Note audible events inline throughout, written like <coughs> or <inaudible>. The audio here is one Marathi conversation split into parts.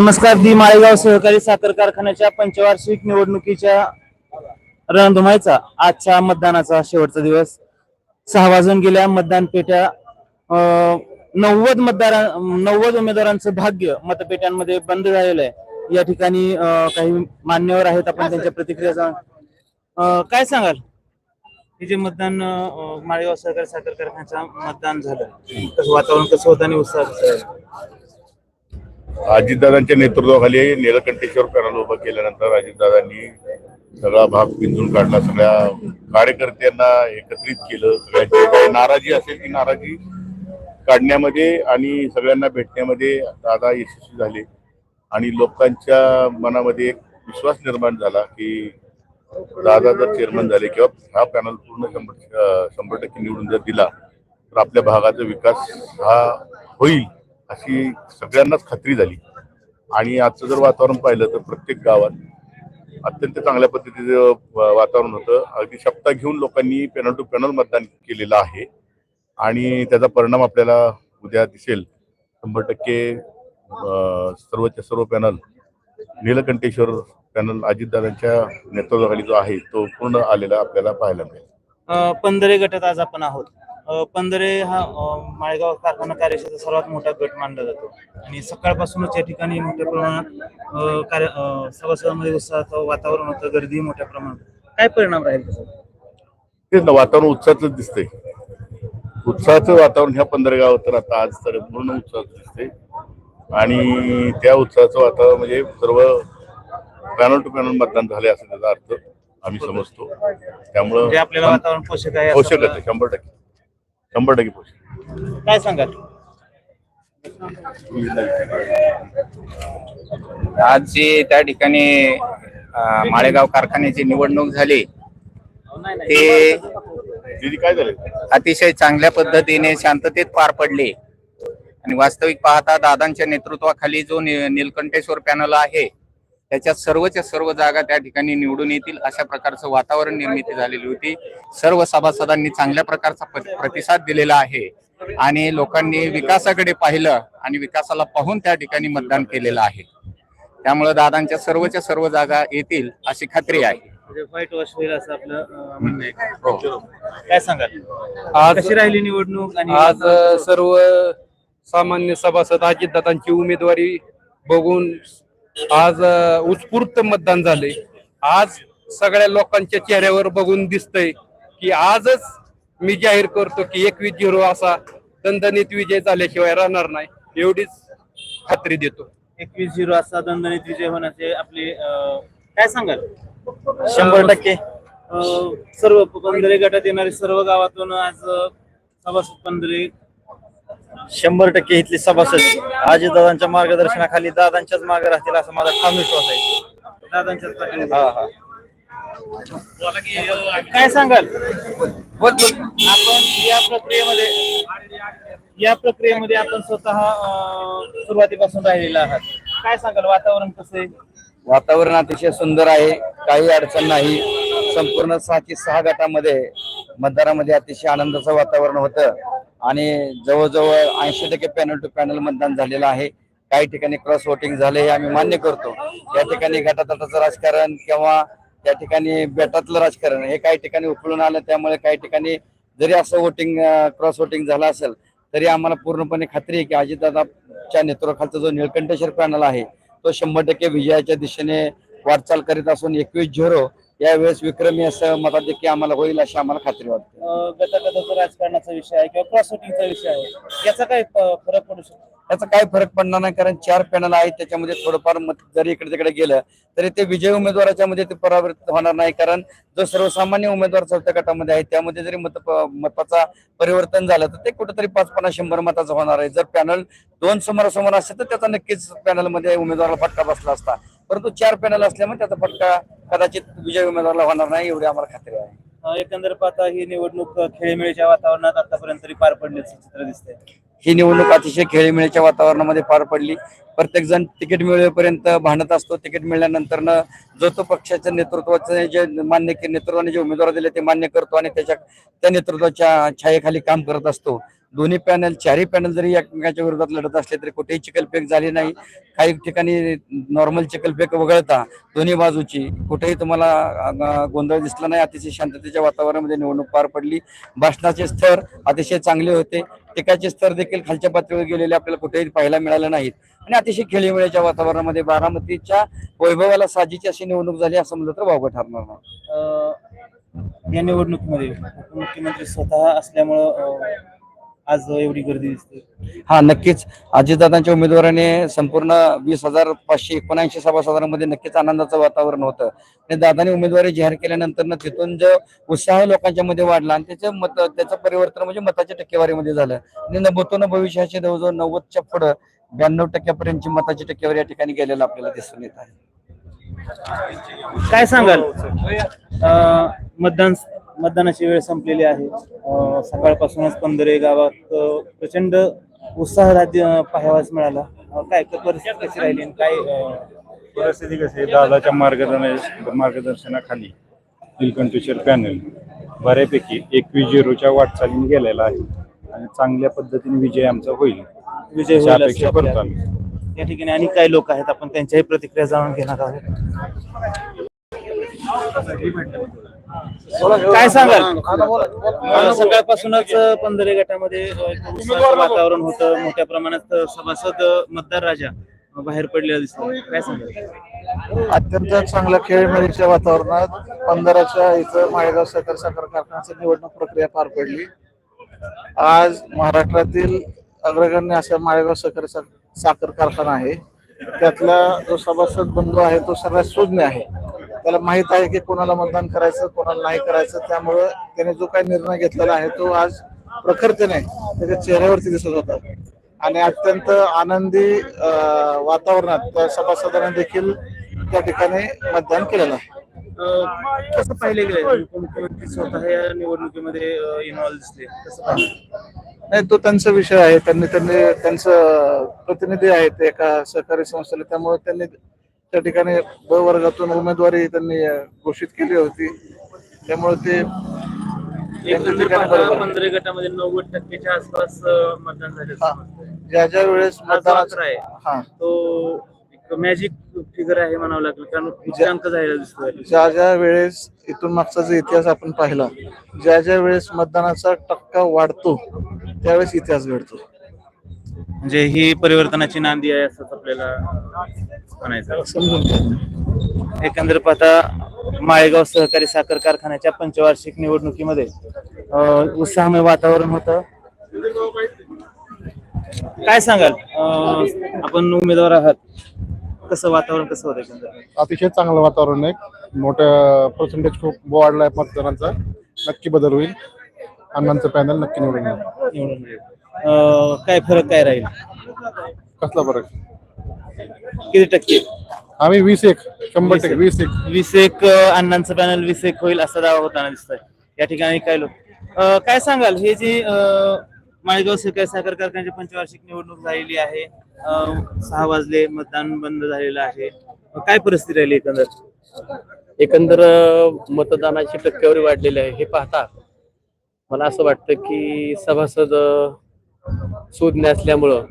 नमस्कार दी माळेगाव सहकारी साखर कारखान्याच्या पंचवार्षिक निवडणुकीच्या रणधुमाईचा आजच्या मतदानाचा शेवटचा दिवस. सहा वाजून गेल्या मतदान पेट्या नव्वद मतदार नव्वद उमेदवारांचं भाग्य मतपेट्यांमध्ये बंद झालेलं आहे. या ठिकाणी काही मान्यवर आहेत आपण त्यांच्या प्रतिक्रिया जाणून- काय सांगाल? हे जे मतदान माळेगाव सहकारी साखर कारखान्याचं मतदान झालं कसं वातावरण कसं होतं आणि उत्साह अजितदादांच्या नेतृत्वाखाली निळकंठेश्वर पॅनल उभं केल्यानंतर अजितदादांनी सगळा भाग पिंजून काढला सगळ्या कार्यकर्त्यांना एकत्रित केलं सगळ्यांची नाराजी असेल ती नाराजी काढण्यामध्ये आणि सगळ्यांना भेटण्यामध्ये दादा यशस्वी झाले. आणि लोकांच्या मनामध्ये एक विश्वास निर्माण झाला की दादा जर चेअरमन झाले किंवा हा पॅनल पूर्ण शंभर शंभर टक्के निवडून जर दिला तर आपल्या भागाचा विकास हा होईल. अशी सगळ्यांनाच खात्री झाली. आणि आजचं जर वातावरण पाहिलं तर प्रत्येक गावात अत्यंत चांगल्या पद्धतीचं वातावरण होतं. अगदी शपथा घेऊन लोकांनी पॅनल टू पॅनल मतदान केलेलं आहे. आणि त्याचा परिणाम आपल्याला उद्या दिसेल. शंभर टक्के सर्वच्या सर्व पॅनल नीलकंठेश्वर पॅनल अजितदादांच्या नेतृत्वाखाली जो आहे तो पूर्ण आलेला आपल्याला पाहायला मिळेल. पंधरे गटात आज आपण आहोत. पंधरे हा माळेगाव कारखाना कार्यशाचा सर्वात मोठा गट मानला जातो. आणि सकाळपासूनच या ठिकाणी मोठ्या प्रमाणात कार्य सभासदांमध्ये उत्साहाचं वातावरण होतं गर्दी मोठ्या प्रमाणात. काय परिणाम राहील त्याचा? तेच ना वातावरण उत्साहाचं दिसतंय. उत्साहाचं वातावरण ह्या पंधरा गावात तर आता आज तर पूर्ण उत्साहाचं दिसतंय. आणि त्या उत्साहाचं वातावरण म्हणजे सर्व पॅनल टू पॅनल मतदान झाले असं त्याचा अर्थ आम्ही समजतो. त्यामुळं म्हणजे आपल्याला वातावरण पोषक आहे पोषक शंभर टक्के. शंभर टक्के पोषक काय सांगाल? आज जी त्या ठिकाणी अं, माळेगाव कारखान्याची निवडणूक झाली ते दीदी काय झालं? अतिशय चांगल्या पद्धतीने शांततेत पार पडली. आणि वास्तविक पाहता दादांच्या नेतृत्वाखाली जो नि- निलकंठेश्वर पॅनल आहे त्याच्यात सर्वच्या सर्व जागा त्या ठिकाणी निवडून येतील अशा प्रकारचं वातावरण निर्मिती झालेली होती. सर्व सभासदांनी चांगल्या प्रकारचा प्र- प्रतिसाद दिलेला आहे. आणि लोकांनी विकासाकडे पाहिलं आणि विकासाला पाहून त्या ठिकाणी मतदान केलेलं आहे. त्यामुळे दादांच्या सर्वच्या सर्व जागा येतील अशी खात्री आहे. म्हणजे हो. काय सांगाल? आज कशी राहिली निवडणूक आणि आज सर्व सामान्य सभासद अजितदादांची उमेदवारी बघून आज उत्स्फूर्त मतदान झाले आज सगळ्या लोकांच्या चेहऱ्यावर बघून दिसतंय की आजच मी जाहीर करतो की एकवीस झिरो असा दणदणीत विजय झाल्याशिवाय राहणार नाही एवढीच खात्री देतो. एकवीस झिरो असा दणदणीत विजय होण्याचे आपले काय सांगाल? शंभर टक्के. अ, सर्व पंधरे गटात येणारे सर्व गावातून आज सभासद पंधरे शंभर टक्के इथले सभासद अजितदादांच्या मार्गदर्शनाखाली दादांच्याच मागे राहतील असा माझा ठाम विश्वास आहे. दादांच्याच पाठीमागे. हा हा. काय सांगाल? आपण या प्रक्रियेमध्ये या प्रक्रियेमध्ये आपण स्वतः अ, सुरुवातीपासून राहिलेला आहात. काय सांगाल? वातावरण कसं आहे? वातावरण अतिशय सुंदर आहे. काही अडचण नाही. संपूर्ण सहाशे सहा गटामध्ये मतदारामध्ये अतिशय आनंदाचं वातावरण होतं. आणि जवळजवळ ऐंशी टक्के पॅनल टू पॅनल मतदान झालेलं आहे. काही ठिकाणी क्रॉस वोटिंग झाले हे आम्ही मान्य करतो. या ठिकाणी गटातटाचं राजकारण किंवा त्या ठिकाणी बेटातलं राजकारण हे काही ठिकाणी उकळून आलं. त्यामुळे काही ठिकाणी जरी असं वोटिंग क्रॉस वोटिंग झालं असेल तरी आम्हाला पूर्णपणे खात्री आहे की अजितदादाच्या नेतृत्वाखालचा जो निळकंठेश्वर पॅनल आहे तो शंभर टक्के विजयाच्या दिशेने वाटचाल करीत असून एकवीस झिरो यावेळेस विक्रमी असं मताधिक्य आम्हाला होईल अशी आम्हाला खात्री वाटते. गटागटाचा राजकारणाचा विषय आहे किंवा क्रॉस वोटिंगचा विषय आहे. याचा काय फरक पडू शकतो? त्याचा काय फरक पडणार नाही कारण चार पॅनल आहेत त्याच्यामध्ये थोडंफार मत जरी इकडे तिकडे गेलं तरी ते विजय उमेदवाराच्या मध्ये ते परावृत्त होणार नाही कारण जो सर्वसामान्य उमेदवार चौथ्या गटामध्ये आहे त्यामध्ये जरी मत मताचा परिवर्तन झालं तर ते कुठेतरी पाच पन्नास शंभर मताचं होणार आहे. जर पॅनल दोन समोरासमोर असते तर त्याचा नक्कीच पॅनलमध्ये उमेदवाराला फटका बसला असता. परंतु चार पॅनल असल्यामुळे त्याचा फटका कदाचित विजय उमेदवाराला होणार नाही एवढी आम्हाला खात्री आहे. एकंदर पाहता ही निवडणूक खेळीमेळीच्या वातावरणात आतापर्यंत तरी पार पडल्याचं चित्र दिसतंय. ही निवडणूक अतिशय खेळीमेळीच्या वातावरणामध्ये पार पडली. प्रत्येक जण तिकीट मिळेपर्यंत भांडत असतो. तिकीट मिळाल्यानंतर जो तो पक्षाच्या नेतृत्वाचे जे मान्य नेतृत्वाने जे उमेदवार दिले ते मान्य करतो आणि त्याच्या त्या नेतृत्वाच्या छायेखाली काम करत असतो. दोन्ही पॅनल चारही पॅनल जरी एकमेकांच्या विरोधात लढत असले तरी कुठेही चिखलफेक झाली नाही. काही ठिकाणी नॉर्मल चिखलफेक वगळता दोन्ही बाजूची कुठेही तुम्हाला गोंधळ दिसला नाही. अतिशय शांततेच्या वातावरणामध्ये निवडणूक पार पडली. भाषणाचे स्तर अतिशय चांगले होते. टीकाचे स्तर देखील खालच्या पातळीवर गेलेले आपल्याला कुठेही पाहायला मिळाले नाहीत. आणि अतिशय खेळीमेळीच्या वातावरणामध्ये बारामतीच्या वैभवाला साजीची अशी निवडणूक झाली असं म्हणलं तर वावगं ठरणार नाही. अं, या निवडणुकीमध्ये उपमुख्यमंत्री स्वतः असल्यामुळं आज एवढी गर्दी दिसते. हा नक्कीच. अजितदादांच्या उमेदवाराने संपूर्ण वीस हजार पाचशे एकोणऐंशी सभासदांमध्ये नक्कीच आनंदाचं वातावरण होतं. आणि दादाने उमेदवारी जाहीर केल्यानंतर ना तिथून जो उत्साह लोकांच्या मध्ये वाढला आणि त्याचं मत त्याचं परिवर्तन म्हणजे मताच्या टक्केवारीमध्ये झालं. आणि नभूतोन भविष्याचे जवळजवळ नव्वदच्या पुढं ब्याण्णव टक्क्यापर्यंतची मताची टक्केवारी या ठिकाणी गेलेला आपल्याला दिसून येत आहे. काय सांगाल? अं, मतदान मतदानाची वेळ संपलेली आहे. अं, सकाळपासूनच पंधरे गावात अं, प्रचंड उत्साह राज्य पाहावाच मिळाला. अं, काय क- परिस्थिती कशी राहिली आणि काय अं, परिस्थिती कशी आहे? दादाच्या मार्गदर्शन मार्गदर्शनाखाली नीलकंठेश्वर पॅनल बऱ्यापैकी एकवीस झिरोच्या वाटचालीने गेलेला आहे. आणि चांगल्या पद्धतीने विजय आमचा होईल. विजय अशी होईल अशी अपेक्षा करतो. आम्ही. या ठिकाणी आणि काही लोक आहेत? आपण त्यांच्याही प्रतिक्रिया जाणून घेणार आहोत. काय सांगाल? सकाळपासूनच पंधरे गटामध्ये वातावरण होतं. मोठ्या प्रमाणात सभासद मतदार राजा बाहेर पडलेला दिसतो. काय सांगाल? अत्यंत चांगल्या खेळमेळीच्या वातावरणात. पंधराच्या इथं माळेगाव साखर साखर कारखान्याची निवडणूक प्रक्रिया पार पडली. आज महाराष्ट्रातील अग्रगण्य असा माळेगाव साखर सा- साखर कारखाना आहे. त्यातला जो सभासद बंधू आहे तो सर्वात सुज्ञ आहे. त्याला माहीत आहे की कोणाला मतदान करायचं कोणाला नाही करायचं. त्यामुळं त्याने जो काही निर्णय घेतलेला आहे तो आज प्रखरतेने त्याच्या चेहऱ्यावरती दिसत होता. आणि अत्यंत आनंदी वातावरणात त्या सभासदांनी देखील त्या ठिकाणी मतदान केलेलं आहे. कसं पाहिले गेले उपमुख्यमंत्री स्वतः या निवडणुकीमध्ये इन्व्हॉल्व दिसले. नाही तो त्यांचा विषय आहे. त्यांनी त्यांनी त्यांचं प्रतिनिधी आहेत एका सहकारी संस्थेला. त्यामुळे त्यांनी त्या ठिकाणी ब वर्गातून उमेदवारी त्यांनी घोषित केली होती. त्यामुळे ते गटामध्ये नव्वद टक्केच्या आसपास मतदान झाले हा. ज्या ज्या वेळेस मतदानाचा आहे हा. तो मॅजिक फिगर आहे म्हणावं लागेल कारण उच्चांक झालेला दिसतोय. ज्या ज्या वेळेस इथून मागचा जो इतिहास आपण पाहिला ज्या ज्या वेळेस मतदानाचा टक्का वाढतो त्यावेळेस इतिहास घडतो. म्हणजे ही परिवर्तनाची नांदी आहे असंच आपल्याला म्हणायचं. एकंदर पाहता माळेगाव सहकारी साखर कारखान्याच्या पंचवार्षिक निवडणुकीमध्ये अं, उत्साहमय वातावरण होतं. काय सांगाल? अं, आपण उमेदवार आहात. कसं वातावरण कसं होतं एकंदर अतिशय चांगलं वातावरण आहे. मोठ्या पर्सेंटेज खूप वाढलाय मतदारांचा. नक्की बदल होईल. अण्णांचं पॅनल नक्की निवडून येईल. निवडून येईल. अं, काय फरक काय राहील? कसला फरक? किती टक्के? आम्ही वीस एक शंभर वीस टक्के एक. वीस एक. वीस एक अं, अण्णांचं पॅनल वीस एक होईल असा दावा होताना दिसतोय. या ठिकाणी काय लोक अं, काय सांगाल? हे जी अं, माळेगाव सहकारी साखर कारखान्याची पंचवार्षिक निवडणूक झालेली आहे. अं, सहा वाजले मतदान बंद झालेलं आहे. काय परिस्थिती राहिली एकंदर? एकंदर अ, मतदानाची टक्केवारी वाढलेली आहे. हे पाहता मला असं वाटतं की सभासद अ, सुज्ञ असल्यामुळं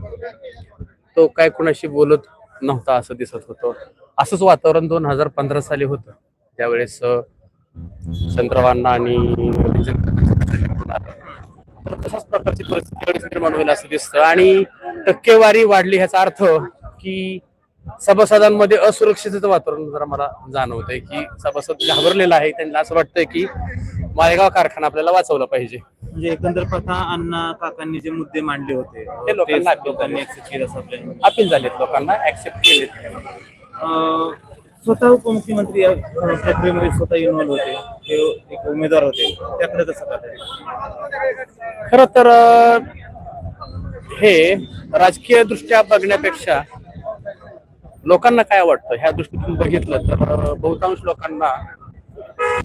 तो काय कुणाशी बोलत नव्हता असं दिसत होतं. असंच वातावरण दोन हजार पंधरा साली होतं. त्यावेळेस चंद्रवांना आणि तशाच प्रकारची परिस्थिती निर्माण होईल असं दिसतं. आणि टक्केवारी वाढली ह्याचा अर्थ की सभासदांमध्ये असुरक्षिततेचं वातावरण जरा मला जाणवतंय की सभासद घाबरलेला आहे. त्यांना असं वाटतंय की माळेगाव कारखाना आपल्याला वाचवला पाहिजे. म्हणजे एकंदर प्रथा अण्णा काकांनी जे मुद्दे मांडले होते ते लोकांना लोकांनी accept केलं असं अपील झालेत लोकांना ऍक्सेप्ट केलेत. अं, स्वतः उपमुख्यमंत्री या प्रक्रियेमध्ये स्वतः इन्व्हॉल्व होते. ते एक उमेदवार होते. त्याकडे कसं खर तर हे राजकीय दृष्ट्या बघण्यापेक्षा लोकांना काय वाटतं? ह्या दृष्टीतून बघितलं तर बहुतांश लोकांना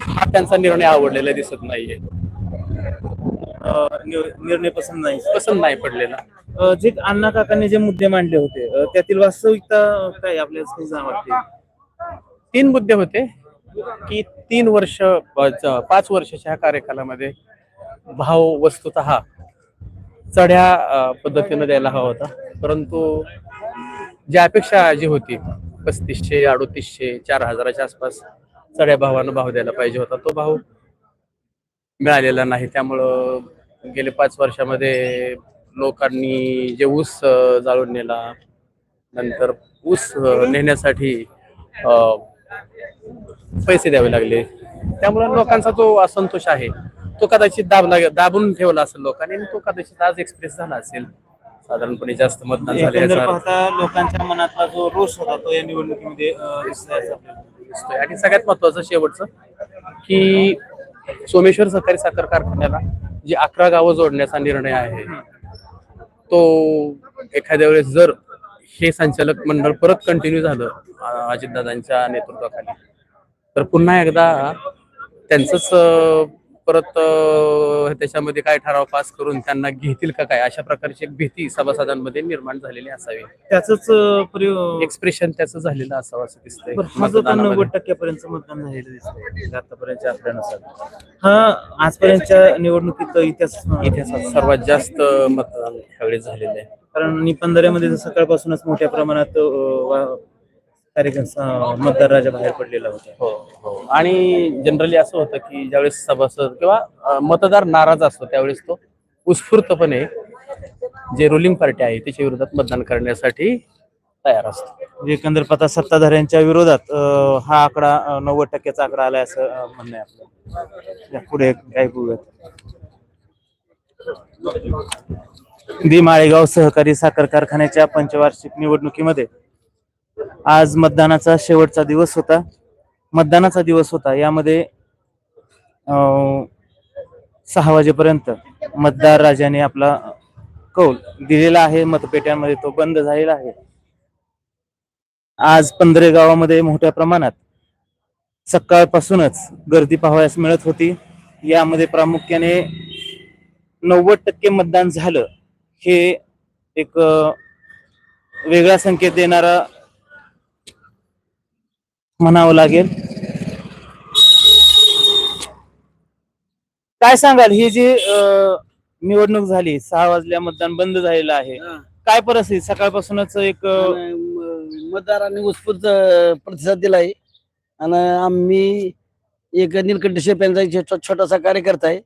हा त्यांचा निर्णय आवडलेला दिसत नाहीये. निर्णय पसंत नाही. पसंत नाही पडलेला. जे अण्णा काकांनी जे मुद्दे मांडले होते त्यातील वास्तविकता काय आपल्याला वाटते? तीन मुद्दे होते की तीन वर्ष पाच वर्षाच्या ह्या कार्यकालामध्ये भाव वस्तुत चढ्या पद्धतीनं द्यायला हवा होता. परंतु जी अपेक्षा जी होती पस्तीसशे अडोतीसशे चार हजाराच्या आसपास चढ्या भावानं भाव द्यायला पाहिजे होता. तो भाव मिळालेला नाही. त्यामुळं गेले पाच वर्षामध्ये लोकांनी जे ऊस जाळून नेला नंतर ऊस नेण्यासाठी पैसे द्यावे लागले. त्यामुळे लोकांचा जो असंतोष आहे तो कदाचित दाबला दाबून ठेवला असेल लोकांनी तो कदाचित आज एक्सप्रेस झाला असेल. साधारणपणे जास्त मतदान झाले एकंदर याचा अर्थ पाहता लोकांच्या मनातला जो रोष होता तो या निवडणुकीमध्ये अं, दिसतोय असं आपल्याला. दिसतोय आणि सगळ्यात महत्वाचं शेवटचं की सोमेश्वर सहकारी साखर कारखान्याला जी अकरा गावं जोडण्याचा निर्णय आहे तो एखाद्या वेळेस जर हे संचालक मंडळ परत कंटिन्यू झालं अं, अजितदादांच्या नेतृत्वाखाली तर पुन्हा एकदा त्यांचंच अं, परत त्याच्यामध्ये काय ठराव पास करून त्यांना घेतील का काय? अशा प्रकारची एक भीती सभासदांमध्ये निर्माण झालेली असावी. त्याच एक्सप्रेशन त्याचं झालेलं असावं असं दिसतंय मतदानामध्ये. नव्वद टक्क्यापर्यंत मतदान झालेलं दिसतंय आतापर्यंतच्या आकड्यानुसार हा आजपर्यंतच्या निवडणुकीत इतिहास इतिहासात सर्वात जास्त मतदान ह्यावेळी झालेलं आहे. कारण निपंदऱ्यामध्ये सकाळपासूनच मोठ्या प्रमाणात कार्यक्रम अं, मतदार राजा बाहेर पडलेला होता. हो हो. आणि जनरली असं होतं की ज्यावेळेस सभासद किंवा अं, मतदार नाराज असतो त्यावेळेस तो उत्स्फूर्तपणे जे रुलिंग पार्टी आहे त्याच्या विरोधात मतदान करण्यासाठी तयार असतो. म्हणजे एकंदर पाहता सत्ताधाऱ्यांच्या विरोधात अं, हा आकडा अं, नव्वद टक्क्याचा आकडा आलाय असं अं, म्हणणं आहे आपलं. या पुढे काय बघूयात दी माळेगाव सहकारी साखर कारखान्याच्या पंचवार्षिक निवडणुकीमध्ये आज मतदानाचा शेवटचा दिवस होता. मतदानाचा दिवस होता. यामध्ये अं, सहा वाजेपर्यंत मतदार राजाने आपला कौल दिलेला आहे. मतपेट्यांमध्ये तो बंद झालेला आहे. आज पंधरे गावामध्ये मोठ्या प्रमाणात सकाळपासूनच गर्दी पाहावयास मिळत होती. यामध्ये प्रामुख्याने नव्वद टक्के मतदान झालं. हे एक वेगळा संकेत देणारा म्हणावं लागेल. काय सांगाल? ही जी अ, निवडणूक झाली सहा वाजल्या मतदान बंद झालेलं आहे. काय परिस्थिती? सकाळपासूनच एक अ, मतदारांनी उत्स्फूर्त प्रतिसाद दिलाय. आणि आम्ही एक निलकंठ पेनचा एक छो- छोटासा कार्यकर्ता आहे.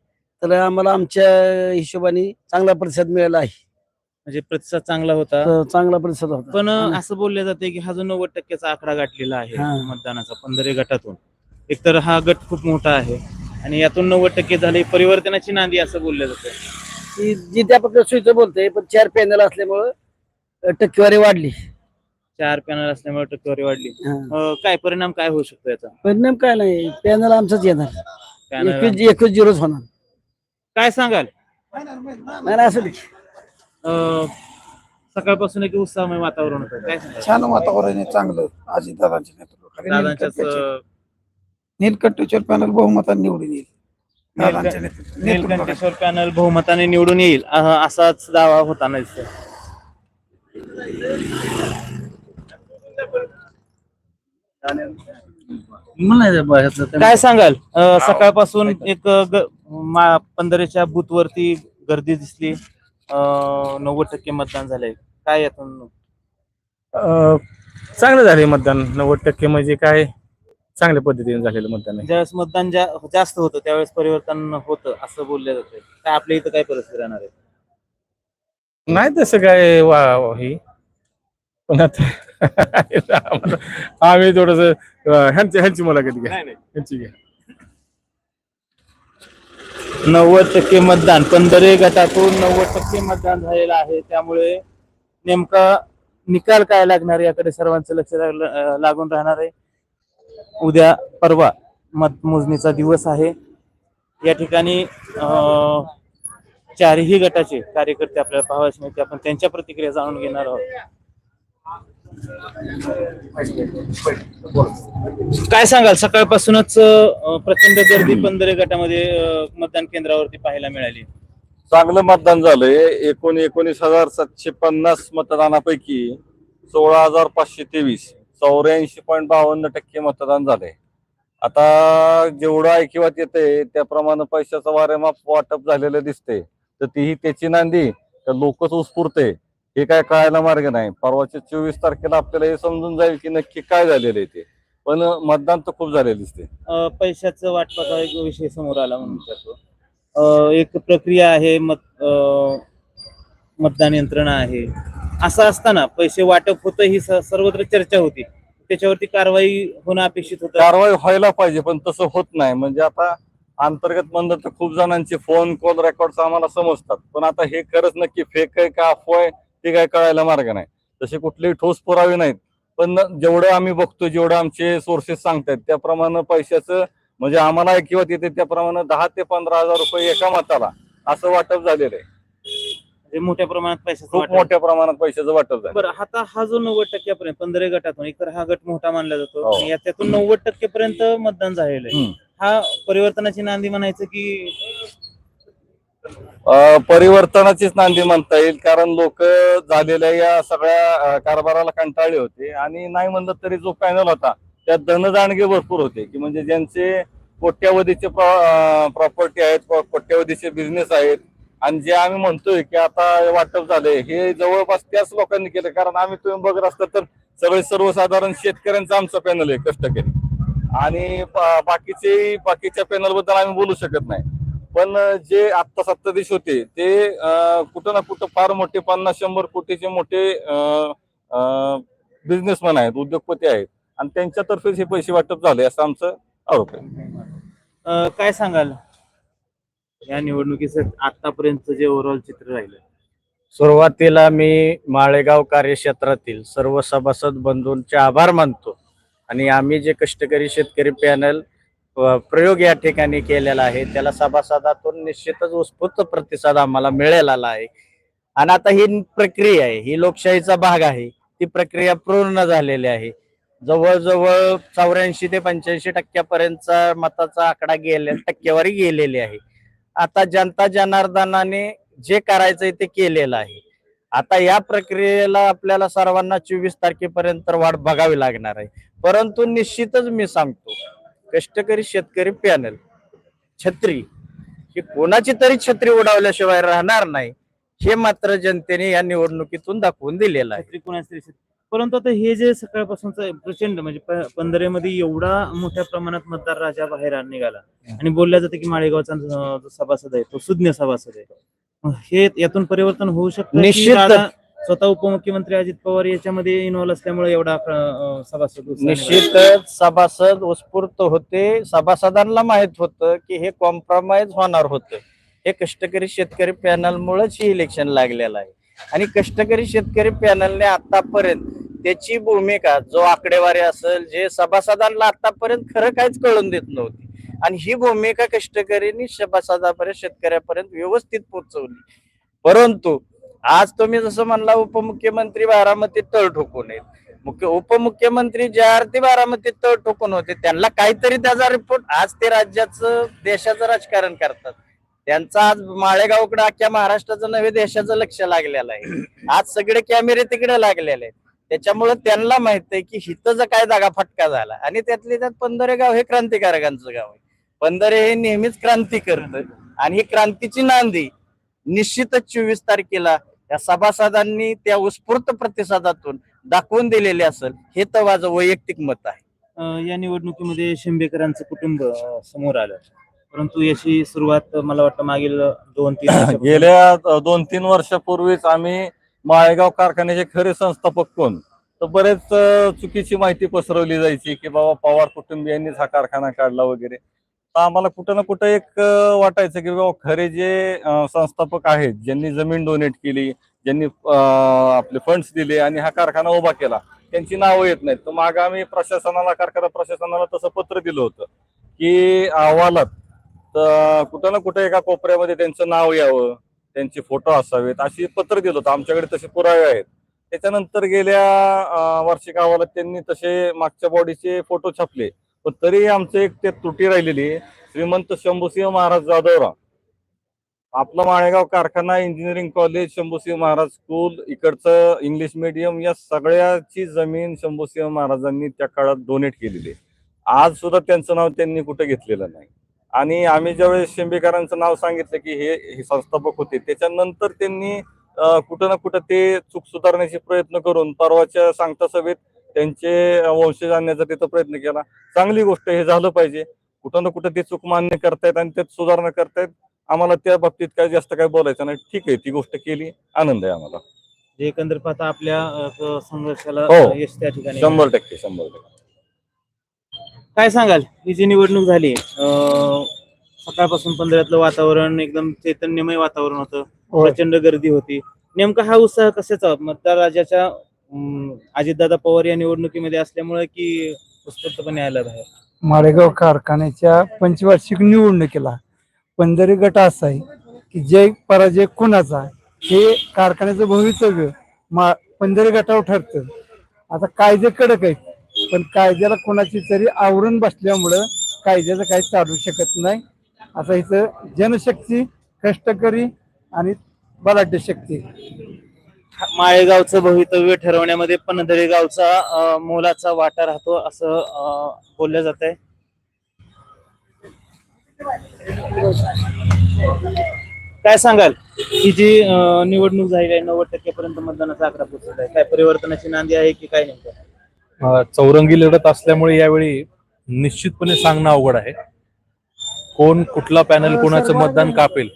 तर आम्हाला आमच्या हिशोबाने चांगला प्रतिसाद मिळाला आहे. म्हणजे प्रतिसाद चांगला होता. तर चांगला प्रतिसाद होता. पण असं बोलले जाते की हा जो नव्वद टक्क्याचा आकडा गाठलेला आहे हा. मतदानाचा पंधरे गटातून एकतर हा गट खूप मोठा आहे आणि यातून नव्वद टक्के झाले परिवर्तनाची नांदी असं बोललं जातं. ती जी त्या पद्धतीने सुईचं बोलते पण चार पॅनल असल्यामुळं अ, टक्केवारी वाढली. चार पॅनल असल्यामुळे टक्केवारी वाढली. हा. अं, काय परिणाम काय होऊ शकतो याचा? परिणाम काय नाही पॅनल आमचंच येणार. Panel एकवीस एकवीस झिरोच होणार. काय सांगाल? नाही नाही, असं. अं, सकाळपासून एक उत्साहमय वातावरण होतं. काय सांगाल? छान वातावरण आहे चांगलं. अजितदादांच्या नेतृत्वाखाली दादांच्याच नीलकंठेश्वर- अं, नीलकंठेश्वर पॅनल बहुमताने निवडून येईल. दादांच्या नेतृत्व- नेतृत्वाखाली. नीलकंठेश्वर पॅनल बहुमताने निवडून येईल. असाच दावा होता ना दिसतोय. काय सांगाल? सकाळपासून एक ग- मा- पंधरेच्या बूथ वरती गर्दी दिसली. नव्वद टक्के मतदान झालंय. काय यातून? अ, चांगलं झाले मतदान. नव्वद टक्के म्हणजे काय? चांगल्या पद्धतीने झालेलं मतदान आहे. ज्यावेळेस मतदान जा- जास्त होतं त्यावेळेस परिवर्तन होतं असं बोललं जातं. काय आपल्या इथं काय परिस्थिती राहणार आहे? नाही तसं काय वा वा- हे. पण आता <laughs> आम्हाला- आम्ही थोडस ह्यांची ह्यांची मुलाखत घ्या. ह्यांची घ्या. नव्वद टक्के मतदान. पंधरे गटातून नव्वद टक्के मतदान झालेलं आहे. त्यामुळे नेमका निकाल काय लागणार याकडे सर्वांचं लक्ष लागून राहणार आहे. उद्या परवा मतमोजणीचा दिवस आहे. या ठिकाणी चारही गटाचे कार्यकर्ते आपल्याला पाहावयास मिळते आपण त्यांच्या प्रतिक्रिया जाणून घेणार आहोत. काय सांगाल? सकाळपासूनच अं, प्रचंड गर्दी <clears throat> पंधरे गटामध्ये अं, मतदान केंद्रावरती पाहायला मिळाली. चांगलं मतदान झालंय. एकूण एकोणीस हजार सातशे पन्नास मतदानापैकी सोळा हजार पाचशे तेवीस चौऱ्याऐंशी पॉईंट बावन्न टक्के मतदान झालंय. आता जेवढं ऐकिवात येते त्याप्रमाणे पैशाचं वारेमाप वाटप झालेलं दिसते तर तीही त्याची नांदी का लोकच उत्स्फूर्त आहे. हे काय कळायला मार्ग नाही. परवाच्या चोवीस तारखेला आपल्याला हे समजून जाईल की नक्की काय झालेलं आहे ते. पण मतदान तर खूप झालेलं दिसते अ, पैशाचं वाटपाचा एक विषय समोर आला म्हणून विचारतो. अ, एक प्रक्रिया आहे मत अ, मतदान यंत्रणा आहे. असं असताना पैसे वाटप होतं ही स- सर्वत्र चर्चा होती. त्याच्यावरती कारवाई होणं अपेक्षित होतं. कारवाई व्हायला पाहिजे पण तसं होत नाही. म्हणजे आता अंतर्गत म्हणलं तर खूप जणांचे फोन कॉल रेकॉर्ड आम्हाला समजतात. पण आता हे खरंच नक्की फेक आहे का अफवा आहे? ते काय कळायला मार्ग नाही तसे कुठलेही ठोस पुरावे नाहीत पण जेवढं आम्ही बघतो जेवढं आमचे सोर्सेस सांगतायत त्याप्रमाणे पैशाचं म्हणजे आम्हाला किंवा तिथे त्याप्रमाणे दहा ते पंधरा हजार रुपये एका मताला असं वाटप झालेलं आहे मोठ्या प्रमाणात पैशाचं खूप वाटप. मोठ्या प्रमाणात पैशाचं वाटप झालं बरं आता हा जो नव्वद टक्क्यापर्यंत पंधरा गटातून एकतर हा गट मोठा मानला जातो हो. आणि याच्यातून नव्वद टक्केपर्यंत मतदान झालेलं आहे हम्म. हा परिवर्तनाची नांदी म्हणायचं की परिवर्तनाचीच नांदी म्हणता येईल कारण लोक झालेल्या या सगळ्या कारभाराला कंटाळले होते. आणि नाही म्हणलं तरी जो पॅनल होता त्यात धनदाणगे भरपूर होते की म्हणजे ज्यांचे कोट्यावधीचे प्रॉपर्टी आहेत कोट्यावधीचे बिझनेस आहेत. आणि जे आम्ही म्हणतोय की आता वाटप झालंय हे जवळपास त्याच लोकांनी केलं कारण आम्ही तुम्ही बघत असता तर सगळे सर्वसाधारण शेतकऱ्यांचं आमचं पॅनल आहे कष्टकरी आणि बाकीचे बाकीच्या पॅनलबद्दल आम्ही बोलू शकत नाही. पण जे आत्ता सत्ताधीश होते ते कुठं ना कुठं फार मोठे पन्नास शंभर कोटीचे मोठे बिझनेसमॅन आहेत उद्योगपती आहेत. आणि त्यांच्यातर्फेच हे पैसे वाटप झाले असं आमचं आरोप आहे. काय सांगाल? या निवडणुकीचं आतापर्यंत जे ओव्हरऑल चित्र राहिलं सुरुवातीला मी माळेगाव कार्यक्षेत्रातील सर्व सभासद बंधूंचे आभार मानतो. आणि आम्ही जे कष्टकरी शेतकरी पॅनल प्रयोग या ठिकाणी केलेला आहे. त्याला सभासदातून निश्चितच उत्स्फूर्त प्रतिसाद आम्हाला मिळालेला आहे. आणि आता ही प्रक्रिया आहे. ही लोकशाहीचा भाग आहे. ती प्रक्रिया पूर्ण झालेली आहे. जवळजवळ चौऱ्याऐंशी ते पंच्याऐंशी टक्क्यापर्यंतचा मताचा आकडा गेले टक्केवारी गेलेली आहे. आता जनता जनार्दनाने जे करायचंय ते केलेलं आहे. आता या प्रक्रियेला आपल्याला सर्वांना चोवीस तारखेपर्यंत वाट बघावी लागणार आहे. परंतु निश्चितच मी सांगतो कष्टकरी शेतकरी पॅनल छत्री ही कोणाची तरी छत्री उडावल्याशिवाय राहणार नाही हे मात्र जनतेने या निवडणुकीतून दाखवून दिलेलं आहे. परंतु आता हे जे सकाळपासूनच प्रचंड म्हणजे पंधरेमध्ये एवढा मोठ्या प्रमाणात मतदार राजा बाहेर निघाला. आणि बोलल्या जाते की माळेगावचा जो सभासद आहे तो सुज्ञ सभासद आहे. हे यातून परिवर्तन होऊ शकतं निश्चित. स्वतः उपमुख्यमंत्री अजित पवार याच्यामध्ये इन्व्हॉल्व असल्यामुळे एवढा सभासद उत्साहाने निश्चितच सभासद उत्स्फूर्त होते. सभासदांना माहीत होतं की हे कॉम्प्रोमाइज होणार होतं. हे कष्टकरी शेतकरी पॅनलमुळेच हे इलेक्शन लागलेलं आहे. आणि कष्टकरी शेतकरी पॅनलने आतापर्यंत त्याची भूमिका जो आकडेवारी असेल जे सभासदांना आतापर्यंत खरं काहीच कळून देत नव्हती. आणि ही भूमिका कष्टकरींनी सभासदापर्यंत शेतकऱ्यापर्यंत व्यवस्थित पोहोचवली. परंतु आज तुम्ही जसं म्हणला उपमुख्यमंत्री बारामतीत तळ ठोकून आहेत मुख्य उपमुख्यमंत्री ज्या अर्थी बारामतीत तळ ठोकून होते त्यांना काहीतरी त्याचा रिपोर्ट आज ते राज्याचं देशाचं राजकारण करतात. त्यांचा आज माळेगावकडे अख्ख्या महाराष्ट्राचं नव्हे देशाचं लक्ष लागलेलं आहे. आज सगळे कॅमेरे तिकडे लागलेले आहेत. त्याच्यामुळे त्यांना माहीत आहे की हिथं जर काय जागा फटका झाला आणि त्यातले त्यात पंधरे गाव हे क्रांतिकारकांचं गाव आहे. पंधरे हे नेहमीच क्रांती करत आणि ही क्रांतीची नांदी निश्चितच चोवीस तारखेला या सभासदांनी त्या उत्स्फूर्त प्रतिसादातून दाखवून दिलेले असेल हे तर माझं वैयक्तिक मत आहे. अं, या निवडणुकीमध्ये शिंबेकरांचं कुटुंब अं, समोर आलं. परंतु याची सुरुवात मला वाटतं मागील दोन तीन <coughs> वर्षापासून- गेल्या दोन तीन वर्षापूर्वीच आम्ही माळेगाव कारखान्याचे खरे संस्थापक कोण? तर बरेच अ, चुकीची माहिती पसरवली जायची की बाबा पवार कुटुंबियांनीच हा कारखाना काढला वगैरे. तर आम्हाला कुठं ना कुठं एक वाटायचं की बाबा खरे जे संस्थापक आहेत ज्यांनी जमीन डोनेट केली ज्यांनी आपले फंड्स दिले आणि हा कारखाना उभा केला त्यांची नावं येत नाहीत. तर माग आम्ही प्रशासनाला कारखाना प्रशासनाला तसं पत्र दिलं होतं की अहवालात तर कुठं ना कुठं एका कोपऱ्यामध्ये त्यांचं नाव यावं त्यांचे फोटो असावेत अशी पत्र दिलं होतं. आमच्याकडे तसे पुरावे आहेत. त्याच्यानंतर गेल्या वार्षिक अहवालात त्यांनी तसे मागच्या बॉडीचे फोटो छापले. पण तरी आमचं एक ते त्रुटी राहिलेली श्रीमंत शंभूसिंह महाराज जाधवराव. आपला माळेगाव कारखाना engineering college Shambhusinh Maharaj school इकडचं इंग्लिश मिडियम या सगळ्याची जमीन शंभूसिंह महाराजांनी त्या काळात डोनेट केलेली आहे. आज सुद्धा त्यांचं नाव त्यांनी कुठे घेतलेलं नाही. आणि आम्ही ज्यावेळेस शेंबेकरांचं नाव सांगितलं की हे हे संस्थापक होते त्याच्यानंतर त्यांनी कुठं ना कुठं ते चूक सुधारण्याचे प्रयत्न करून परवाच्या सांगता सभेत त्यांचे वंशज आणण्याचा तिथं प्रयत्न केला. चांगली गोष्ट हे झालं पाहिजे. कुठं ना कुठं ते चूक मान्य करतायत आणि त्यात सुधारणा करतायत. आम्हाला त्या बाबतीत काय जास्त काय बोलायचं नाही. ठीक आहे ती गोष्ट केली. आनंद आहे आम्हाला. एकंदर पाहता आपल्या अ, संघर्षाला हो. अ, यश त्या ठिकाणी शंभर टक्के शंभर टक्के. काय सांगाल? ही जी निवडणूक झाली अं, सकाळपासून पंधरातलं वातावरण एकदम चैतन्यमय वातावरण होतं. प्रचंड गर्दी होती. नेमका हा उत्साह कशाचा? मतदार राजाच्या अजितदादा पवार या निवडणुकीमध्ये असल्यामुळे की उत्स्फूर्तपणे आला बाहेर? माळेगाव कारखान्याच्या पंचवार्षिक निवडणुकीला पंधरी गट असा आहे की जय पराजय कुणाचा हे कारखान्याचं भवितव्य मा पंधरी गटावर ठरतं. आता कायदे कडक आहेत पण कायद्याला कोणाची तरी आवरण बसल्यामुळं कायद्याचं काही चालू शकत नाही. आता इथं जनशक्ती कष्टकरी आणि बलाढ्य शक्ती. माळेगावचं भवितव्य ठरवण्यामध्ये पनधरे गावचा मोलाचा वाटा राहतो असं बोललं जात आहे काय सांगाल? ही जी निवडणूक झाली आहे नव्वद टक्केपर्यंत मतदानाचा आकडा पोहोचत आहे. काय परिवर्तनाची नांदी आहे की काय नेमकं? चौरंगी लढत असल्यामुळे यावेळी निश्चितपणे सांगणं अवघड आहे. कोण कुठला पॅनल कोणाचं मतदान कापेल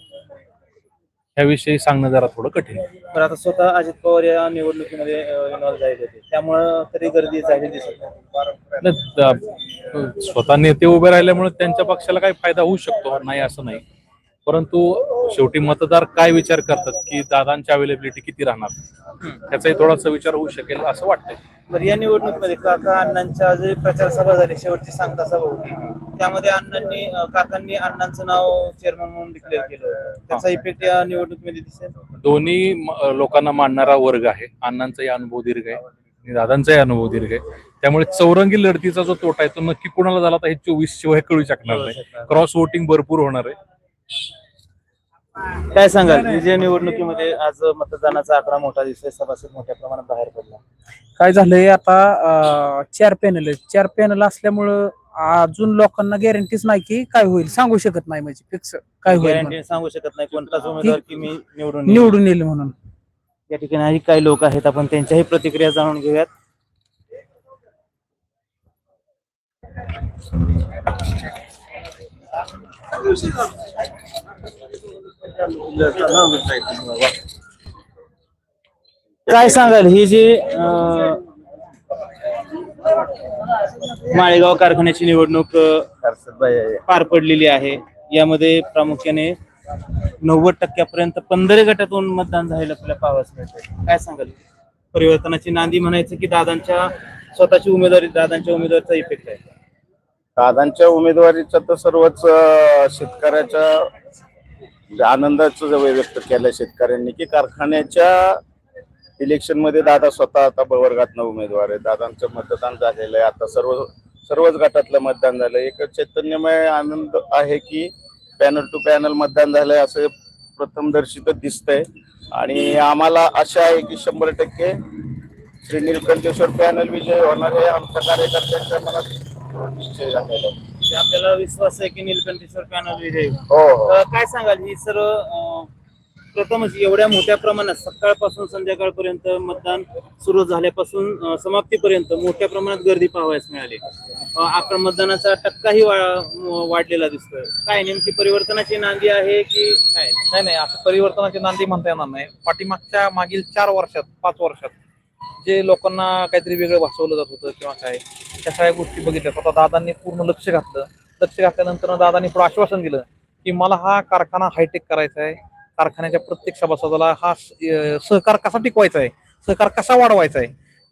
ह्याविषयी सांगणं जरा थोडं कठीण आहे. पण आता स्वतः अजित पवार या निवडणुकीमध्ये इन्व्हॉल्व झाले होते. त्यामुळं तरी गर्दी झाली दिसत नाही. स्वतः नेते उभे राहिल्यामुळे त्यांच्या पक्षाला काही फायदा होऊ शकतो नाही असं नाही. परंतु शेवटी मतदार काय विचार करतात की दादांची अवेलेबिलिटी किती राहणार? त्याचाही थोडासा विचार होऊ शकेल असं वाटतंय. बरं या निवडणुकीमध्ये काका अण्णांच्या जे प्रचार सभा झाली शेवटची सांगता सभा होती त्यामध्ये अण्णांनी काकांनी अण्णांचं नाव चेअरमन म्हणून डिक्लेअर केलं त्याचा इफेक्ट या निवडणुकीमध्ये दिसेल? दोन्ही लोकांना मानणारा वर्ग आहे. अण्णांचाही अनुभव दीर्घ आहे आणि दादांचाही अनुभव दीर्घ आहे. त्यामुळे चौरंगी लढतीचा जो तोटा आहे तो नक्की कोणाला झाला तर हे चोवीस शिवाय कळू शकणार नाही. क्रॉस वोटिंग भरपूर होणार आहे. काय सांगाल? जे निवडणुकीमध्ये आज मतदानाचा आकडा मोठा दिसतोय सभासद मोठ्या प्रमाणात बाहेर पडला. काय झालंय आता अं, चार पॅनल आहेत. चार पॅनल असल्यामुळं अजून लोकांना गॅरंटीच नाही की काय होईल. सांगू शकत नाही म्हणजे फिक्स काय होईल म्हणून. गॅरंटी सांगू शकत नाही. कोणताच उमेदवार की मी निवडून येईन. निवडून येईल म्हणून. या ठिकाणी आणि काही लोक आहेत. आपण त्यांच्याही प्रतिक्रिया जाणून घेऊयात. काय सांगाल ही जी अं, माळेगाव कारखान्याची निवडणूक अं, पार पडलेली आहे. यामध्ये प्रामुख्याने नव्वद टक्क्यापर्यंत पंधरा गटातून मतदान झालेलं आपल्याला पाहावयास मिळतंय. काय सांगाल? परिवर्तनाची नांदी म्हणायचं की दादांच्या स्वतःची उमेदवारी दादांच्या उमेदवारीचा इफेक्ट आहे. दादांच्या उमेदवारीचा तर सर्वच अं, शेतकऱ्याच्या म्हणजे आनंदाचं जे व्यक्त केलं शेतकऱ्यांनी की कारखान्याच्या इलेक्शनमध्ये दादा स्वतः आता प्रवर्गातनं उमेदवार आहे दादांचं मतदान झालेलं आहे. आता सर्व सर्वच गटातलं मतदान झालं. एक चैतन्यमय आनंद आहे की पॅनल टू पॅनल मतदान झालंय असं प्रथमदर्शित दिसतंय. आणि आम्हाला आशा आहे की शंभर टक्के श्री नीलकंठेश्वर पॅनल विजय होणार हे आमच्या कार्यकर्त्यांच्या मनात निश्चय झालेला म्हणजे आपल्याला विश्वास आहे की निलकंठेश्वर पॅनल विजय होईल. हो हो. अं, काय सांगाल? ही सर्व अं, प्रथमच एवढ्या मोठ्या प्रमाणात सकाळपासून संध्याकाळपर्यंत मतदान सुरू झाल्यापासून अं, समाप्तीपर्यंत मोठ्या प्रमाणात गर्दी पाहावयास मिळाली. अं, आपण मतदानाचा टक्काही वा- वाढलेला दिसतोय. काय नेमकी परिवर्तनाची नांदी आहे की काय? नाही नाही असं परिवर्तनाची नांदी म्हणता येणार नाही. पाठीमागच्या मागील चार वर्षात पाच वर्षात जे लोकांना काहीतरी वेगळं भासवलं जात होतं किंवा काय त्या सगळ्या गोष्टी बघितल्या. स्वतः दादांनी पूर्ण लक्ष घातलं. लक्ष घातल्यानंतर दादांनी पुढे आश्वासन दिलं की मला हा कारखाना हायटेक करायचा आहे. कारखान्याच्या प्रत्येक सभासदाला हा सहकार कसा टिकवायचा आहे? सहकार कसा वाढवायचा आहे?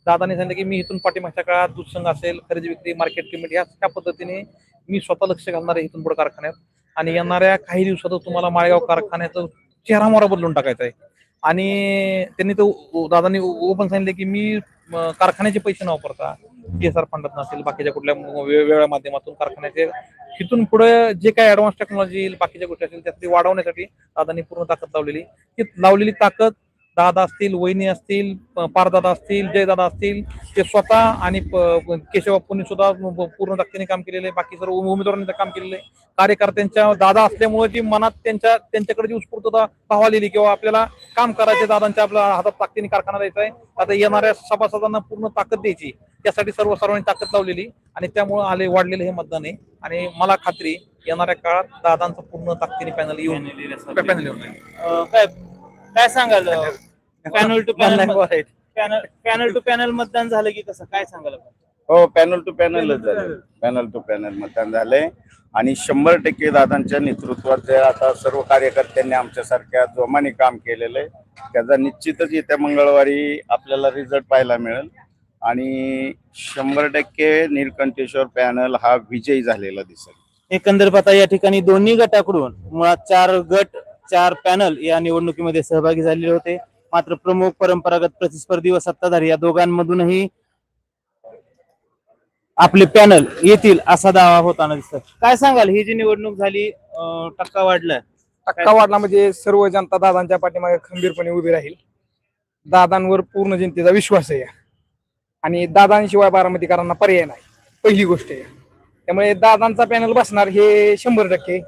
दादांनी सांगितलं की मी इथून पाठीमागच्या काळात दूध संघ असेल खरेदी विक्री मार्केट कमिटी ह्या त्या पद्धतीने मी स्वतः लक्ष घालणार आहे इथून पुढे कारखान्यात. आणि येणाऱ्या काही दिवसातच तुम्हाला माळेगाव कारखान्याचं चेहरा मोहरा बदलून टाकायचा आहे. आणि त्यांनी तो दादांनी ओपन सांगितले की मी कारखान्याचे पैसे न वापरता पीएसआर आर फंडात नसेल बाकीच्या कुठल्या वेगवेगळ्या माध्यमातून कारखान्याचे तिथून पुढे जे काही ऍडव्हान्स टेक्नॉलॉजी येईल बाकीच्या गोष्टी असतील त्यासाठी वाढवण्यासाठी दादांनी पूर्ण ताकद लावलेली. ती लावलेली ताकद दादा असतील वहिनी असतील पारदादा असतील जयदादा असतील ते स्वतः आणि केशवबापूंनी सुद्धा पूर्ण ताकदीने काम केलेलं आहे बाकी सर्व उमेदवारांनी काम केलेलं. आहे कार्यकर्त्यांच्या दादा असल्यामुळे जी मनात त्यांच्या त्यांच्याकडे जी उत्स्फूर्तता पाहावलेली किंवा आपल्याला काम करायचे दादांच्या आपल्या हातात ताकदीने कारखाना द्यायचा आहे आता येणाऱ्या सभासदांना पूर्ण ताकद द्यायची त्यासाठी सर्व सर्वांनी ताकद लावलेली आणि त्यामुळे आले वाढलेले हे मतदान आहे. आणि मला खात्री येणाऱ्या काळात दादांचं पूर्ण ताकदीने पॅनल येऊन पॅनल येऊन काय काय सांगाल? Panel to panel panel to panel मतदान झालं की कसं? काय सांगाल? हो पॅनल टू पॅनलच झालं. पॅनल टू पॅनल मतदान झालंय. आणि शंभर टक्के दादांच्या नेतृत्वात जे आता सर्व कार्यकर्त्यांनी आमच्यासारख्या जोमाने काम केलेलं आहे त्याचा निश्चितच येत्या मंगळवारी आपल्याला रिझल्ट पाहायला मिळेल. आणि शंभर टक्के निलकंठेश्वर पॅनल हा विजयी झालेला दिसेल. एकंदर पाहता या ठिकाणी दोन्ही गटाकडून मुळात चार गट चार पॅनल या निवडणुकीमध्ये सहभागी झालेले होते. मात्र प्रमुख परंपरागत प्रतिस्पर्धी व सत्ताधारी या दोघांमधूनही आपले पॅनल येतील असा दावा होताना दिसत काय सांगाल? ही जी निवडणूक झाली अं, टक्का वाढलाय. टक्का वाढला म्हणजे सर्व जनता दादांच्या पाठीमागे खंबीरपणे उभी राहील. दादांवर पूर्ण जनतेचा विश्वास आहे आणि दादांशिवाय बारामतीकरांना पर्याय नाही. पहिली गोष्ट आहे त्यामुळे दादांचा पॅनल बसणार हे शंभर टक्के.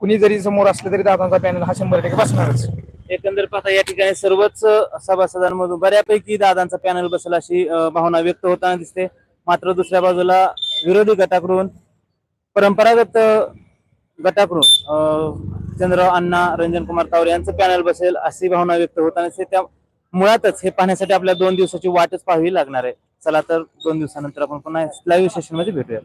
कुणी जरी समोर असलं तरी दादांचा पॅनल हा शंभर टक्के बसणारच. एकंदर पाहता या ठिकाणी सर्वच सभासदांमधून बऱ्यापैकी दादांचा पॅनल बसेल अशी भावना व्यक्त होताना दिसते. मात्र दुसऱ्या बाजूला विरोधी गटाकडून परंपरागत गटाकडून अं, चंद्रराव अण्णा रंजन कुमार तावरे यांचं पॅनल बसेल अशी भावना व्यक्त होताना दिसते. त्या मुळातच हे पाहण्यासाठी आपल्या दोन दिवसाची वाटच पाहावी लागणार आहे. चला तर दोन दिवसानंतर आपण पुन्हा लाईव्ह सेशनमध्ये भेटूया.